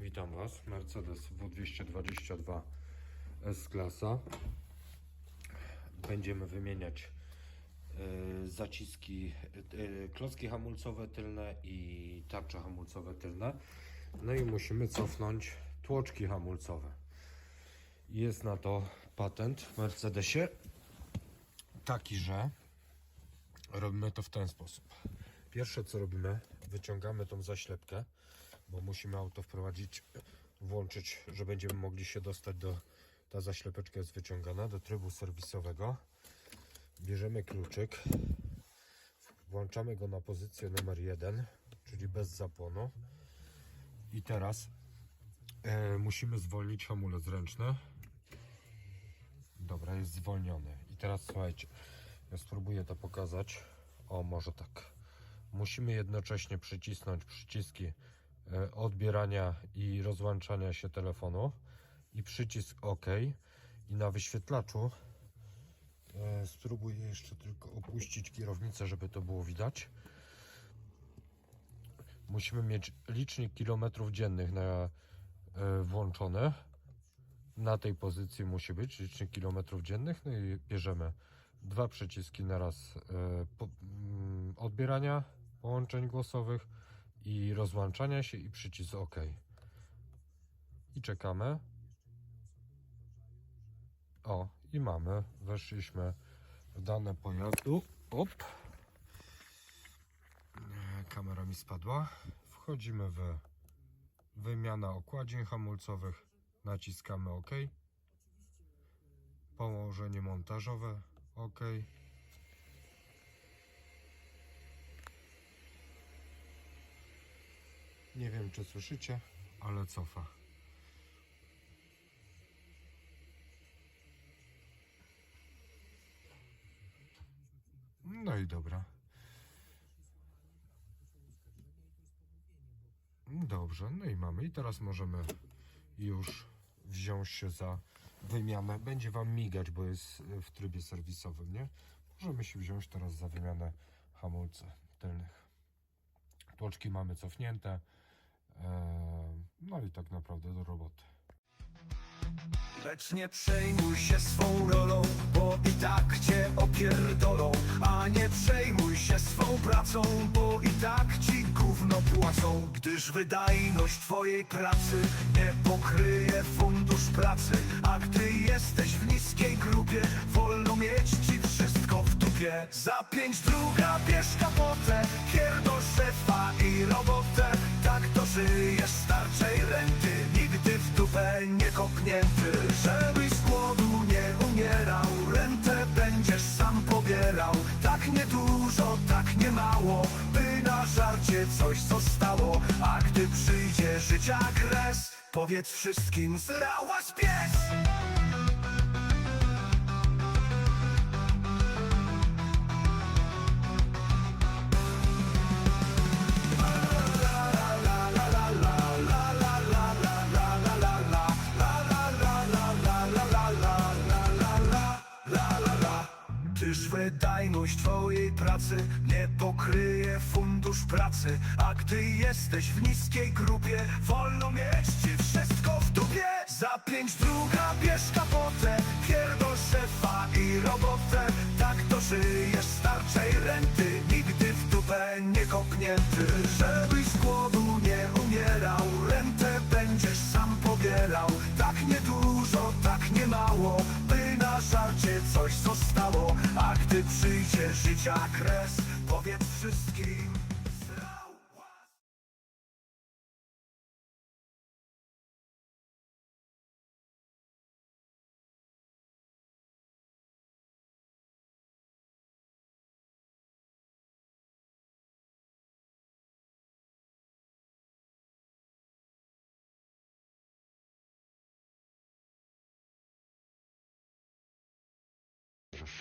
Witam Was. Mercedes W222 S-klasa. Będziemy wymieniać e, zaciski, e, klocki hamulcowe tylne i tarcze hamulcowe tylne. No i musimy cofnąć tłoczki hamulcowe. Jest na to patent w Mercedesie taki, że robimy to w ten sposób. Pierwsze co robimy, wyciągamy tą zaślepkę, bo musimy auto wprowadzić, włączyć, że będziemy mogli się dostać do, ta zaślepeczka jest wyciągana do trybu serwisowego. Bierzemy kluczyk, włączamy go na pozycję numer 1, czyli bez zapłonu. I teraz e, musimy zwolnić hamulec ręczny. Dobra, jest zwolniony. I teraz słuchajcie, ja spróbuję to pokazać. O, może tak. Musimy jednocześnie przycisnąć przyciski odbierania i rozłączania się telefonu i przycisk OK. I na wyświetlaczu e, spróbuję jeszcze tylko opuścić kierownicę, żeby to było widać. Musimy mieć licznik kilometrów dziennych na, e, włączony na tej pozycji musi być licznik kilometrów dziennych. No i bierzemy dwa przyciski na raz e, mm, odbierania połączeń głosowych i rozłączania się i przycisk OK. I czekamy. O, i mamy. Weszliśmy w dane pojazdu. Op. Kamera mi spadła. Wchodzimy w wymiana okładzin hamulcowych. Naciskamy OK. Położenie montażowe OK. Nie wiem czy słyszycie, ale cofa. No i dobra. Dobrze, no i mamy. I teraz możemy już wziąć się za wymianę. Będzie Wam migać, bo jest w trybie serwisowym, nie? Możemy się wziąć teraz za wymianę hamulca tylnych. Tłoczki mamy cofnięte. Eee, No i tak naprawdę do roboty. Lecz nie przejmuj się swą rolą, bo i tak cię opierdolą. A nie przejmuj się swą pracą, bo i tak ci gówno płacą. Gdyż wydajność twojej pracy nie pokryje fundusz pracy. A gdy jesteś w niskiej grupie, wolno mieć ci wszystko w dupie. Za pięć druga nie kopnięty Żebyś z głodu nie umierał, rentę będziesz sam pobierał. Tak niedużo, tak nie mało, by na żarcie coś zostało A gdy przyjdzie życia kres, powiedz wszystkim zrałaś pies wydajność twojej pracy nie pokryje fundusz pracy. A gdy jesteś w niskiej grupie, wolno mieć ci wszystko w dupie. Za pięć druga bierz kapotę, pierdol szefa i robotę. Tak to żyjesz starczej renty, nigdy w dupę nie kopnięty Żebyś z głodu nie umierał, rentę będziesz sam pobierał. Tak niedużo, tak nie mało, by na żarcie coś zostało A gdy przyjdzie życia kres, powiedz wszystkim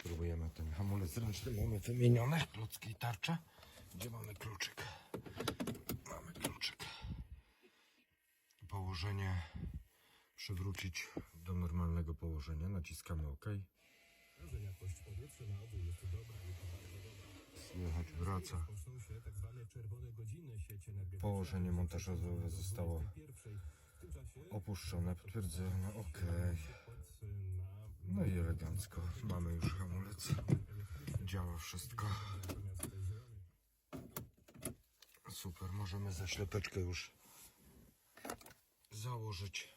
spróbujemy ten hamulec ręczny. Mamy wymienione klocki i tarcze. Gdzie mamy kluczyk? Mamy kluczyk. Położenie przywrócić do normalnego położenia. Naciskamy OK. Słychać wraca. Tak. Położenie montażowe zostało Opuszczone, potwierdzone, ok. No i elegancko. Mamy już hamulec. Działa wszystko. Super, możemy zaślepeczkę już założyć.